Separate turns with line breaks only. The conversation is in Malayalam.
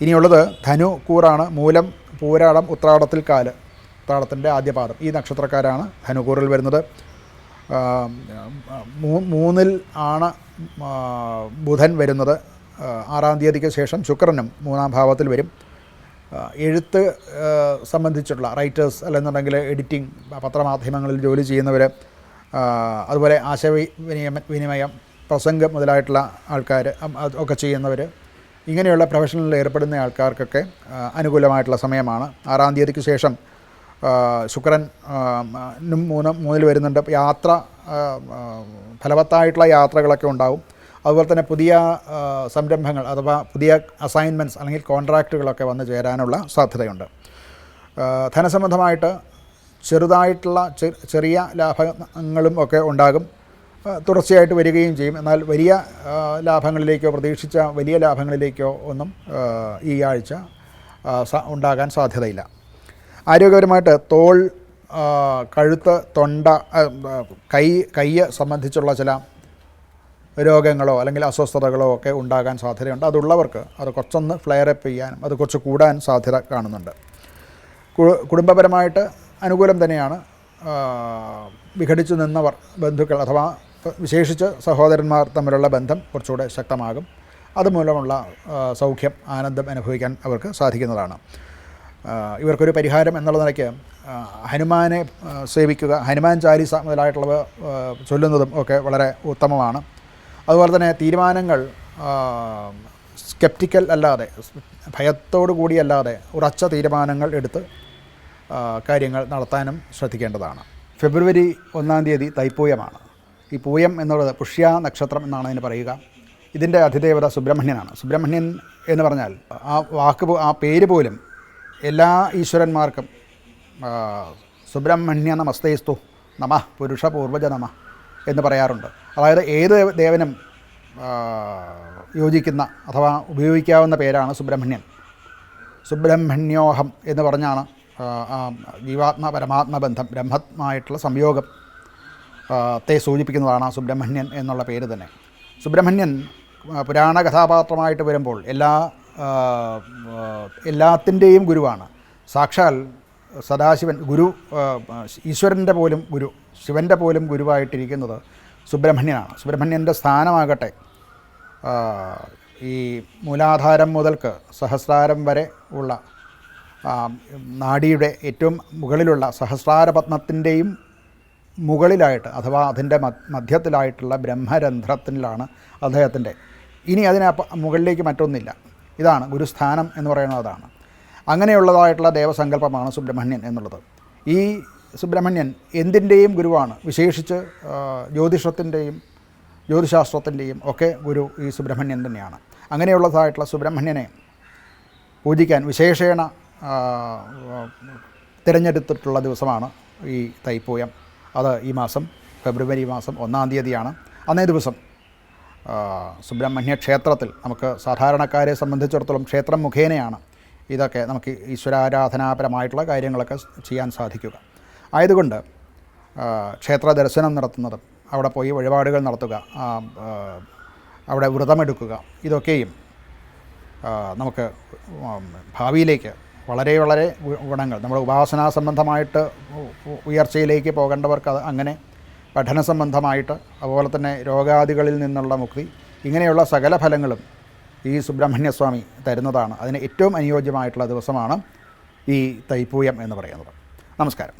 ഇനിയുള്ളത് ധനു കൂറാണ് മൂലം പൂരാടം ഉത്രാടത്തിൽ കാൽ. ഉത്രാടത്തിന്റെ ആദ്യ പാദം ഈ നക്ഷത്രക്കാരാണ് ധനുകൂറിൽ വരുന്നത്. മൂന്നിൽ ആണ് ബുധൻ വരുന്നത്. ആറാം തീയതിക്ക് ശേഷം ശുക്രനും മൂന്നാം ഭാവത്തിൽ വരും. എഴുത്ത് സംബന്ധിച്ചിട്ടുള്ള റൈറ്റേഴ്സ് അല്ലെന്നുണ്ടെങ്കിൽ എഡിറ്റിംഗ് പത്രമാധ്യമങ്ങളിൽ ജോലി ചെയ്യുന്നവർ അതുപോലെ ആശയവിനിമയം വിനിമയം പ്രസംഗം മുതലായിട്ടുള്ള ആൾക്കാർ ഒക്കെ ചെയ്യുന്നവർ ഇങ്ങനെയുള്ള പ്രൊഫഷനിൽ ഏർപ്പെടുന്ന ആൾക്കാർക്കൊക്കെ അനുകൂലമായിട്ടുള്ള സമയമാണ്. ആറാം തീയതിക്ക് ശേഷം ശുക്രൻ മൂന്ന് മൂന്നിൽ വരുന്നുണ്ട്. യാത്ര ഫലവത്തായിട്ടുള്ള യാത്രകളൊക്കെ ഉണ്ടാവും. അതുപോലെ തന്നെ പുതിയ സംരംഭങ്ങൾ അഥവാ പുതിയ അസൈൻമെന്റ്സ് അല്ലെങ്കിൽ കോൺട്രാക്റ്റുകളൊക്കെ വന്നു ചേരാനുള്ള സാധ്യതയുണ്ട്. ധനസംബന്ധമായിട്ട് ചെറുതായിട്ടുള്ള ചെറിയ ലാഭങ്ങളും ഒക്കെ ഉണ്ടാകും. തുടർച്ചയായിട്ട് വരികയും ചെയ്യും. എന്നാൽ വലിയ ലാഭങ്ങളിലേക്കോ പ്രതീക്ഷിച്ച വലിയ ലാഭങ്ങളിലേക്കോ ഒന്നും ഈ ആഴ്ച ഉണ്ടാകാൻ സാധ്യതയില്ല. ആരോഗ്യപരമായിട്ട് തോൾ കഴുത്ത് തൊണ്ട കൈ കയ്യ് സംബന്ധിച്ചുള്ള ചില രോഗങ്ങളോ അല്ലെങ്കിൽ അസ്വസ്ഥതകളോ ഒക്കെ ഉണ്ടാകാൻ സാധ്യതയുണ്ട്. അതുള്ളവർക്ക് അത് കുറച്ചൊന്ന് ഫ്ലെയറപ്പ് ചെയ്യാനും അത് കുറച്ച് കൂടാൻ സാധ്യത കാണുന്നുണ്ട്. കുടുംബപരമായിട്ട് അനുകൂലം തന്നെയാണ് വിഘടിച്ചു നിന്നവർ ബന്ധുക്കൾ അഥവാ വിശേഷിച്ച് സഹോദരന്മാർ തമ്മിലുള്ള ബന്ധം കുറച്ചുകൂടെ ശക്തമാകും. അതുമൂലമുള്ള സൗഖ്യം ആനന്ദം അനുഭവിക്കാൻ അവർക്ക് സാധിക്കുന്നതാണ്. ഇവർക്കൊരു പരിഹാരം എന്നുള്ള നിലയ്ക്ക് ഹനുമാനെ സേവിക്കുക ഹനുമാൻ ചാലിസ മുതലായിട്ടുള്ളവ ചൊല്ലുന്നതും ഒക്കെ വളരെ ഉത്തമമാണ്. അതുപോലെ തന്നെ തീരുമാനങ്ങൾ സ്കെപ്റ്റിക്കൽ അല്ലാതെ ഭയത്തോടു കൂടിയല്ലാതെ ഉറച്ച തീരുമാനങ്ങൾ എടുത്ത് കാര്യങ്ങൾ നടത്താനും ശ്രദ്ധിക്കേണ്ടതാണ്. ഫെബ്രുവരി ഒന്നാം തീയതി തൈപ്പൂയമാണ്. ഈ പൂയം എന്നുള്ളത് പുഷ്യ നക്ഷത്രം എന്നാണ് അതിന് പറയുക. ഇതിന്റെ അതിദേവത സുബ്രഹ്മണ്യനാണ്. സുബ്രഹ്മണ്യൻ എന്ന് പറഞ്ഞാൽ ആ വാക്ക് ആ പേര് പോലും എല്ലാ ഈശ്വരന്മാർക്കും സുബ്രഹ്മണ്യ നമസ്തേസ്തു നമ പുരുഷ പൂർവജ നമ എന്ന് പറയാറുണ്ട്. അതായത് ഏത് ദേവനും യോജിക്കുന്ന അഥവാ ഉപയോഗിക്കാവുന്ന പേരാണ് സുബ്രഹ്മണ്യൻ. സുബ്രഹ്മണ്യോഹം എന്ന് പറഞ്ഞാണ് ജീവാത്മ പരമാത്മ ബന്ധം ബ്രഹ്മമായിട്ടുള്ള സംയോഗം. ത്തെ സൂചിപ്പിക്കുന്നതാണ് സുബ്രഹ്മണ്യൻ എന്നുള്ള പേര് തന്നെ. സുബ്രഹ്മണ്യൻ പുരാണ കഥാപാത്രമായിട്ട് വരുമ്പോൾ എല്ലാ എല്ലാത്തിന്റെയും ഗുരുവാണ്. സാക്ഷാൽ സദാശിവൻ ഗുരു ഈശ്വരന്റെ പോലും ഗുരു ശിവന്റെ പോലും ഗുരുവായിട്ടിരിക്കുന്നത് സുബ്രഹ്മണ്യനാണ്. സുബ്രഹ്മണ്യന്റെ സ്ഥാനമാകട്ടെ ഈ മൂലാധാരം മുതൽക്ക് സഹസ്രാരം വരെ ഉള്ള നാടിയുടെ ഏറ്റവും മുകളിലുള്ള സഹസ്രാര പത്മത്തിന്റെയും മുകളിലായിട്ട് അഥവാ അതിന്റെ മധ്യത്തിലായിട്ടുള്ള ബ്രഹ്മരന്ധ്രത്തിലാണ് അദ്ദേഹത്തിന്റെ. ഇനി അതിനെ മുകളിലേക്ക് മറ്റൊന്നില്ല. ഇതാണ് ഗുരുസ്ഥാനം എന്ന് പറയുന്നത് അതാണ്. അങ്ങനെയുള്ളതായിട്ടുള്ള ദേവസങ്കല്പമാണ് സുബ്രഹ്മണ്യൻ എന്നുള്ളത്. ഈ സുബ്രഹ്മണ്യൻ എന്തിന്റെയും ഗുരുവാണ്. വിശേഷിച്ച് ജ്യോതിഷത്തിന്റെയും ജ്യോതിശാസ്ത്രത്തിന്റെയും ഒക്കെ ഗുരു ഈ സുബ്രഹ്മണ്യൻ തന്നെയാണ്. അങ്ങനെയുള്ളതായിട്ടുള്ള സുബ്രഹ്മണ്യനെ പൂജിക്കാൻ വിശേഷേണ തിരഞ്ഞെടുത്തിട്ടുള്ള ദിവസമാണ് ഈ തൈപ്പൂയം. അത് ഈ മാസം ഫെബ്രുവരി മാസം ഒന്നാം തീയതിയാണ്. അന്നേ ദിവസം സുബ്രഹ്മണ്യ ക്ഷേത്രത്തിൽ നമുക്ക് സാധാരണക്കാരെ സംബന്ധിച്ചിടത്തോളം ക്ഷേത്രം മുഖേനയാണ് ഇതൊക്കെ നമുക്ക് ഈശ്വരാരാധനാപരമായിട്ടുള്ള കാര്യങ്ങളൊക്കെ ചെയ്യാൻ സാധിക്കുക. ആയതുകൊണ്ട് ക്ഷേത്ര ദർശനം നടത്തുന്നതും അവിടെ പോയി വഴിപാടുകൾ നടത്തുക അവിടെ വ്രതമെടുക്കുക ഇതൊക്കെയും നമുക്ക് ഭാവിയിലേക്ക് വളരെ വളരെ ഗുണങ്ങൾ. നമ്മുടെ ഉപാസനാ സംബന്ധമായിട്ട് ഉയർച്ചയിലേക്ക് പോകേണ്ടവർക്ക് അത് അങ്ങനെ പഠന സംബന്ധമായിട്ട് അതുപോലെ തന്നെ രോഗാദികളിൽ നിന്നുള്ള മുക്തി ഇങ്ങനെയുള്ള സകല ഫലങ്ങളും ഈ സുബ്രഹ്മണ്യസ്വാമി തരുന്നതാണ്. അതിന് ഏറ്റവും അനുയോജ്യമായിട്ടുള്ള ദിവസമാണ് ഈ തൈപ്പൂയം എന്ന് പറയുന്നത്. നമസ്കാരം.